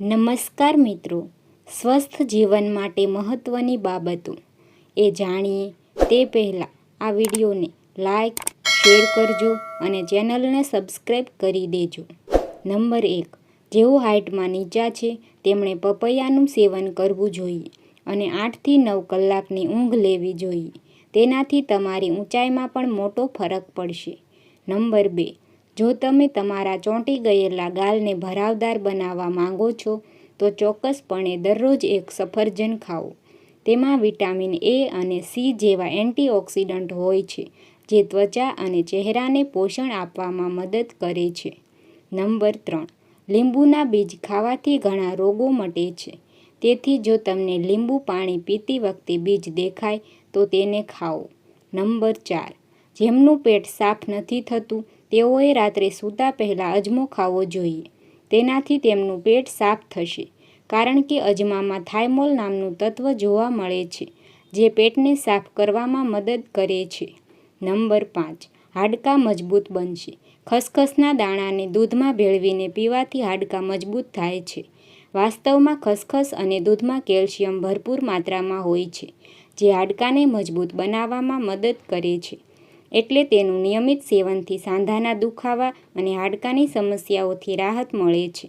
નમસ્કાર મિત્રો. સ્વસ્થ જીવન માટે મહત્ત્વની બાબતો એ જાણીએ તે પહેલાં આ વિડીયોને લાઇક શેર કરજો અને ચેનલને સબસ્ક્રાઈબ કરી દેજો. નંબર એક, જેઓ હાઇટમાં નીચા છે, તેમણે પપૈયાનું સેવન કરવું જોઈએ અને આઠથી નવ કલાકની ઊંઘ લેવી જોઈએ. તેનાથી તમારી ઊંચાઈમાં પણ મોટો ફરક પડશે. નંબર બે જો તમે તમારા ચોંટી ગયેલા ગાલને ભરાવદાર બનાવવા માંગો છો, તો ચોક્કસપણે દરરોજ એક સફરજન ખાઓ. તેમાં વિટામિન એ અને સી જેવા એન્ટીઓક્સિડન્ટ હોય છે, જે ત્વચા અને ચહેરાને પોષણ આપવામાં મદદ કરે છે. નંબર ત્રણ, લીંબુના બીજ ખાવાથી ઘણા રોગો મટે છે. તેથી જો તમને લીંબુ પાણી પીતી વખતે બીજ દેખાય, તો તેને ખાઓ. નંબર ચાર જેમનું પેટ સાફ નથી થતું, તેઓએ રાત્રે સૂતા પહેલાં અજમો ખાવો જોઈએ. તેનાથી તેમનું પેટ સાફ થશે, કારણ કે અજમામાં થાઇમોલ નામનું તત્વ જોવા મળે છે, જે પેટને સાફ કરવામાં મદદ કરે છે. નંબર પાંચ, હાડકાં મજબૂત બનશે. ખસખસના દાણાને દૂધમાં ભેળવીને પીવાથી હાડકાં મજબૂત થાય છે. વાસ્તવમાં ખસખસ અને દૂધમાં કેલ્શિયમ ભરપૂર માત્રામાં હોય છે, જે હાડકાંને મજબૂત બનાવવામાં મદદ કરે છે. એટલે તેનું નિયમિત સેવનથી સાંધાના દુખાવા અને હાડકાની સમસ્યાઓથી રાહત મળે છે.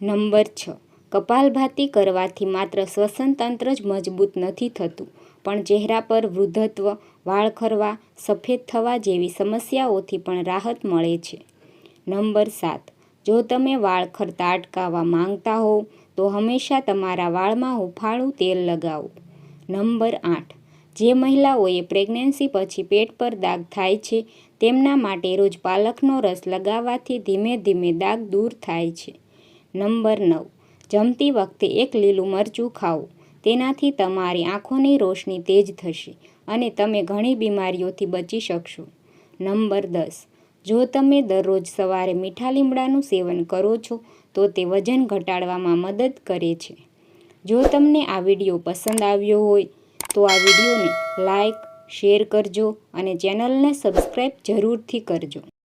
નંબર છ. કપાલભાતી કરવાથી માત્ર શ્વસન તંત્ર જ મજબૂત નથી થતું, પણ ચહેરા પર વૃદ્ધત્વ, વાળ ખરવા, સફેદ થવા જેવી સમસ્યાઓથી પણ રાહત મળે છે. નંબર સાત. જો તમે વાળ ખરતા અટકાવવા માંગતા હોવ, તો હંમેશા તમારા વાળમાં હુંફાળું તેલ લગાવો. નંબર આઠ. જે મહિલાઓએ પ્રેગ્નન્સી પછી પેટ પર દાગ થાય છે, તેમના માટે રોજ પાલકનો રસ લગાવવાથી ધીમે ધીમે દાગ દૂર થાય છે. નંબર નવ. જમતી વખતે એક લીલું મરચું ખાઓ. તેનાથી તમારી આંખોની રોશની તેજ થશે અને તમે ઘણી બીમારીઓથી બચી શકશો. નંબર દસ. જો તમે દરરોજ સવારે મીઠા લીમડાનું સેવન કરો છો, તો તે વજન ઘટાડવામાં મદદ કરે છે. જો તમને આ વીડિયો પસંદ આવ્યો હોય તો આ વિડીયોને લાઈક શેર કરજો અને ચેનલને સબસ્ક્રાઈબ જરૂરથી કરજો.